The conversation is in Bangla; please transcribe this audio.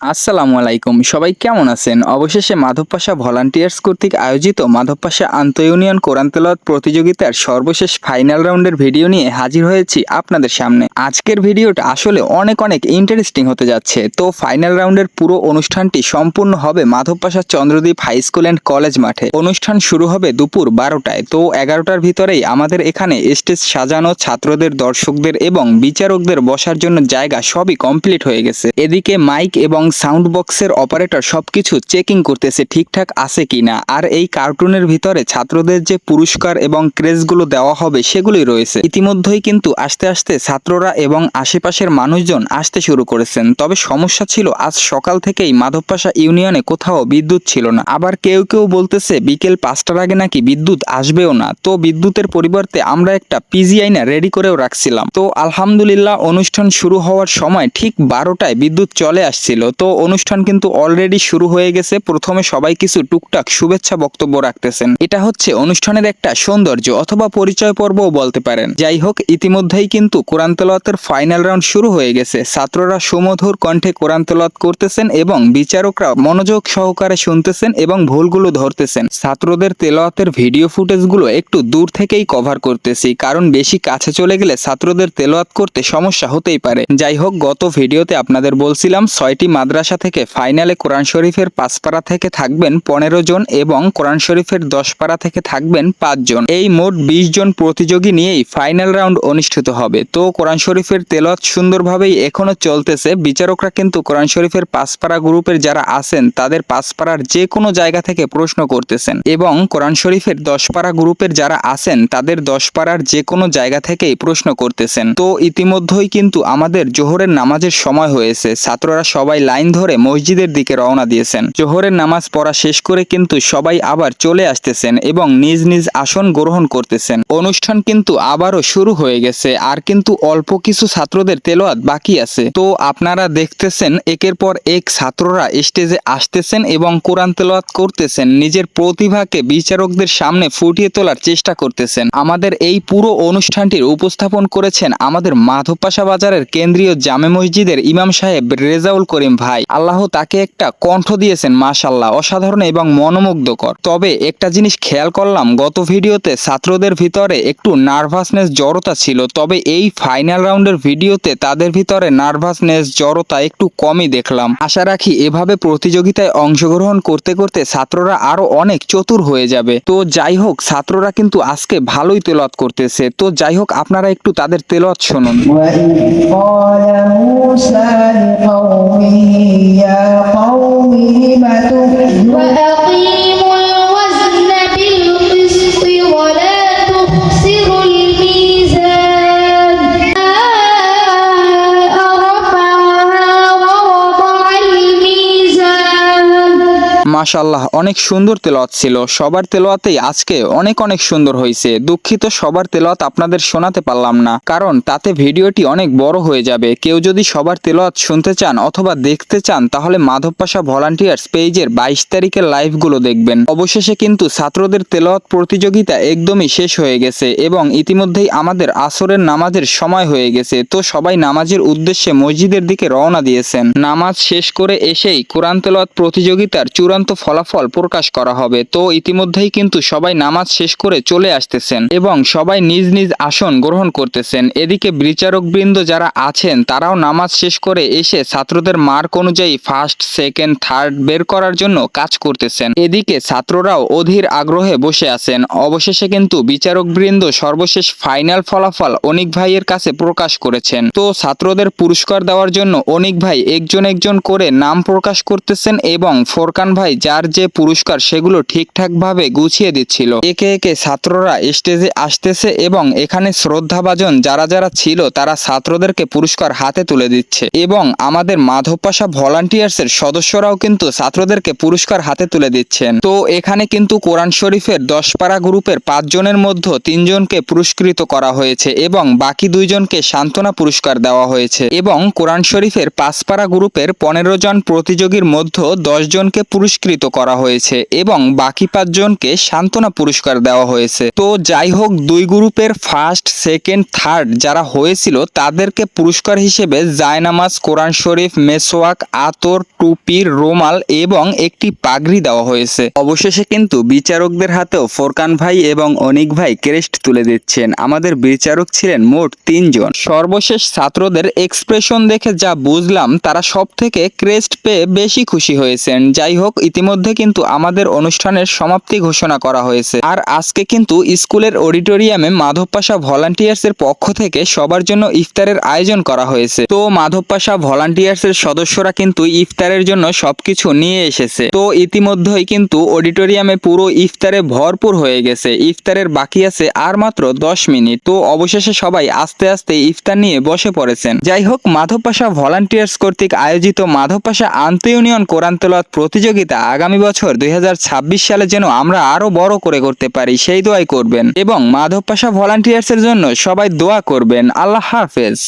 আসসালামু আলাইকুম। সবাই কেমন আছেন? অবশেষে মাধবপাশা ভলান্টিয়ার্স কর্তৃক আয়োজিত মাধবপাশা আন্ত ইউনিয়ন কোরআন তেলাওয়াত প্রতিযোগিতার সর্বশেষ ফাইনাল রাউন্ডের ভিডিও নিয়ে হাজির হয়েছি আপনাদের সামনে। আজকের ভিডিওটা আসলে অনেক অনেক ইন্টারেস্টিং হতে যাচ্ছে। তো ফাইনাল রাউন্ডের পুরো অনুষ্ঠানটি সম্পূর্ণ হবে Madhabpasha Chandradwip high school and college মাঠে। অনুষ্ঠান শুরু হবে দুপুর বারোটায়। তো এগারোটার ভিতরেই আমাদের এখানে স্টেজ সাজানো, ছাত্রদের, দর্শকদের এবং বিচারকদের বসার জন্য জায়গা সবই কমপ্লিট হয়ে গেছে। এদিকে মাইক এবং সাউন্ড বক্সের অপারেটর সবকিছু চেকিং করতেছে ঠিকঠাক আছে কিনা, আর এই কার্টুনের ভিতরে ছাত্রদের যে পুরস্কার এবং ক্রেজগুলো দেওয়া হবে সেগুলোই রয়েছে। ইতিমধ্যেই কিন্তু আস্তে আস্তে ছাত্ররা এবং আশেপাশের মানুষজন আসতে শুরু করেছেন। তবে সমস্যা ছিল, আজ সকাল থেকেই মাধবপাশা ইউনিয়নে কোথাও বিদ্যুৎ ছিল না। আবার কেউ কেউ বলতেছে, বিকেল পাঁচটার আগে নাকি বিদ্যুৎ আসবেও না। তো বিদ্যুতের পরিবর্তে আমরা একটা পিজিআই না রেডি করেও রাখছিলাম। তো আলহামদুলিল্লাহ, অনুষ্ঠান শুরু হওয়ার সময় ঠিক বারোটায় বিদ্যুৎ চলে আসছিল। তো অনুষ্ঠান কিন্তু অলরেডি শুরু হয়ে গেছে। প্রথমে সবাই কিছু টুকটাক শুভেচ্ছা বক্তব্য রাখতেছেন। এটা হচ্ছে অনুষ্ঠানের একটা সৌন্দর্য অথবা পরিচয় পর্বও বলতে পারেন। যাই হোক, ইতিমধ্যেই কিন্তু কোরআন তেলাওয়াতের ফাইনাল রাউন্ড শুরু হয়ে গেছে। ছাত্ররা সুমধুর কণ্ঠে কোরআন তেলাওয়াত করতেছেন এবং বিচারকরা মনোযোগ সহকারে শুনতেছেন এবং ভুলগুলো ধরতেছেন। ছাত্রদের তেলাওয়াতের ভিডিও ফুটেজগুলো একটু দূর থেকেই কভার করতেছি, কারণ বেশি কাছে চলে গেলে ছাত্রদের তেলাওয়াত করতে সমস্যা হতেই পারে। যাই হোক, গত ভিডিওতে আপনাদের বলছিলাম ছয়টি মাদ্রাসা থেকে ফাইনালে কোরআন শরীফের পাঁচপাড়া থেকে থাকবেন পনেরো জন এবং কোরআন শরীফের দশপাড়া থেকে থাকবেন পাঁচজন এই মোট বিশ জন প্রতিযোগী নিয়েই ফাইনাল রাউন্ড অনুষ্ঠিত হবে। তো কোরআন শরীফের তেলত সুন্দরভাবেই এখনও চলতেছে। বিচারকরা কিন্তু কোরআন শরীফের পাঁচপাড়া গ্রুপের যারা আছেন, তাদের পাঁচপাড়ার যে কোনো জায়গা থেকে প্রশ্ন করতেছেন এবং কোরআন শরীফের দশ দশপাড়া গ্রুপের যারা আছেন, তাদের দশ দশপাড়ার যে কোনো জায়গা থেকেই প্রশ্ন করতেছেন। তো ইতিমধ্যেই কিন্তু আমাদের জোহরের নামাজের সময় হয়েছে। ছাত্ররা সবাই লাইন ধরে মসজিদের দিকে রওনা দিয়েছেন। জোহরের নামাজ পড়া শেষ করে কিন্তু সবাই আবার চলে আসতেছেন এবং নিজ নিজ আসন গ্রহণ করতেছেন। অনুষ্ঠান কিন্তু আবারও শুরু হয়ে গেছে, আর কিন্তু অল্প কিছু ছাত্রদের তেলোয়াত বাকি আছে। তো আপনারা দেখতেছেন, একের পর এক ছাত্ররা স্টেজে আসতেছেন এবং কোরআন তেলোয়াত করতেছেন। নিজের প্রতিভাকে বিচারকদের সামনে ফুটিয়ে তোলার চেষ্টা করতেছেন। আমাদের এই পুরো অনুষ্ঠানটির উপস্থাপন করেছেন আমাদের মাধবপাশা বাজারের কেন্দ্রীয় জামে মসজিদের ইমাম সাহেব রেজাউল করিম ভাই। আল্লাহ তাকে একটা কণ্ঠ দিয়েছেন মাশাল্লাহ অসাধারণ এবং মনোমুগ্ধকর। তবে একটা জিনিস খেয়াল করলাম, গত ভিডিওতে ছাত্রদের ভিতরে একটু নার্ভাসনেস, জড়তা ছিল। তবে এই ফাইনাল রাউন্ডের ভিডিওতে তাদের ভিতরে নার্ভাসনেস, জড়তা একটু কমই দেখলাম। আশা রাখি এভাবে প্রতিযোগিতায় অংশগ্রহণ করতে করতে ছাত্ররা আরও অনেক চতুর হয়ে যাবে। তো যাই হোক, ছাত্ররা কিন্তু আজকে ভালোই তেলত করতেছে। তো যাই হোক, আপনারা একটু তাদের তেলত শুনুন। يا মাশাল্লাহ অনেক সুন্দর তেলাওয়াত ছিল। সবার তেলাওয়াতেই আজকে অনেক অনেক সুন্দর হয়েছে। দুঃখিত, সবার তেলাওয়াত আপনাদের শোনাতে পারলাম না। কারণ তাতে ভিডিওটি অনেক বড় হয়ে যাবে। কেউ যদি সবার তেলাওয়াত শুনতে চান অথবা দেখতে চান, তাহলে মাধবপাশা ভলান্টিয়ার্স পেজের বাইশ তারিখের লাইভগুলো দেখবেন। অবশেষে কিন্তু ছাত্রদের তেলাওয়াত প্রতিযোগিতা একদমই শেষ হয়ে গেছে এবং ইতিমধ্যেই আমাদের আসরের নামাজের সময় হয়ে গেছে। তো সবাই নামাজের উদ্দেশ্যে মসজিদের দিকে রওনা দিয়েছেন। নামাজ শেষ করে এসেই কোরআন তেলাওয়াত প্রতিযোগিতার চূড়ান্ত ফলাফল প্রকাশ করা হবে। তো ইতিমধ্যেই কিন্তু সবাই নামাজ শেষ করে চলে আসতেছেন এবং সবাই নিজ নিজ আসন গ্রহণ করতেছেন। এদিকে বিচারক বৃন্দ যারা আছেন, তারাও নামাজ শেষ করে এসে ছাত্রদের মার্ক অনুযায়ী ফার্স্ট সেকেন্ড থার্ড বের করার জন্য কাজ করতেছেন। এদিকে ছাত্ররাও অধীর আগ্রহে বসে আছেন। অবশেষে কিন্তু বিচারক বৃন্দ সর্বশেষ ফাইনাল ফলাফল অনিক ভাইয়ের কাছে প্রকাশ করেছেন। তো ছাত্রদের পুরস্কার দেওয়ার জন্য অনিক ভাই একজন একজন করে নাম প্রকাশ করতেছেন এবং ফোরকান ভাই যার যে পুরস্কার সেগুলো ঠিকঠাক ভাবে গুছিয়ে দিচ্ছিল। একে একে ছাত্ররা স্টেজে আসতেছে এবং এখানে শ্রদ্ধাভাজন যারা যারা ছিল তারা ছাত্রদেরকে পুরস্কার হাতে তুলে দিচ্ছে। এবং আমাদের মাধবপাশা ভলান্টিয়ার্সের সদস্যরাও কিন্তু ছাত্রদেরকে পুরস্কার হাতে তুলে দিচ্ছেন। তো এখানে কিন্তু কোরআন শরীফের দশ দশপাড়া গ্রুপের পাঁচজনের মধ্যে তিনজনকে পুরস্কৃত করা হয়েছে এবং বাকি দুইজনকে সান্ত্বনা পুরস্কার দেওয়া হয়েছে। এবং কোরআন শরীফের পাঁচপাড়া গ্রুপের পনেরো জন প্রতিযোগীর মধ্যে দশ জনকে পুরস্কৃত একত্রিত করা হয়েছে এবং বাকি পাঁচজনকে সান্ত্বনা পুরস্কার দেওয়া হয়েছে। তো যাই হোক, দুই গ্রুপের ফার্স্ট সেকেন্ড থার্ড যারা হয়েছিল তাদেরকে পুরস্কার হিসেবে জায়নামাজ, কোরআন শরীফ, মেসোয়াক, আতর টুপির রোমাল এবং একটি পাগড়ি দেওয়া হয়েছে। অবশেষে কিন্তু বিচারকদের হাতেও ফোরকান ভাই এবং অনিক ভাই ক্রেস্ট তুলে দিচ্ছেন। আমাদের বিচারক ছিলেন মোট তিনজন। সর্বশেষ ছাত্রদের এক্সপ্রেশন দেখে যা বুঝলাম, তারা সব থেকে ক্রেস্ট পেয়ে বেশি খুশি হয়েছেন। যাই হোক ইতিমধ্যে কিন্তু আমাদের অনুষ্ঠানের সমাপ্তি ঘোষণা করা হয়েছে। আর আজকে কিন্তু স্কুলের অডিটোরিয়ামে মাধব পাশা ভলান্টিয়ার্স এর পক্ষ থেকে সবার জন্য ইফতারের আয়োজন করা হয়েছে। তো মাধব পাশা ভলান্টিয়ার্স এর সদস্যরা কিন্তু ইফতারের জন্য সবকিছু নিয়ে এসেছে। তো ইতিমধ্যেই কিন্তু অডিটোরিয়ামে পুরো ইফতারে ভরপুর হয়ে গেছে। ইফতারের বাকি আছে আর মাত্র দশ মিনিট। তো অবশেষে সবাই আস্তে আস্তে ইফতার নিয়ে বসে পড়েছেন। যাই হোক মাধব পাশা ভলান্টিয়ার্স কর্তৃক আয়োজিত মাধব পাশা আন্ত ইউনিয়ন কোরআন প্রতিযোগিতা আগামী বছর দুই হাজার ছাব্বিশ সালে যেন আমরা আরও বড় করে করতে পারি, সেই দোয়াই করবেন। এবং মাধব পাশা ভলান্টিয়ার্স এর জন্য সবাই দোয়া করবেন। আল্লাহ হাফেজ।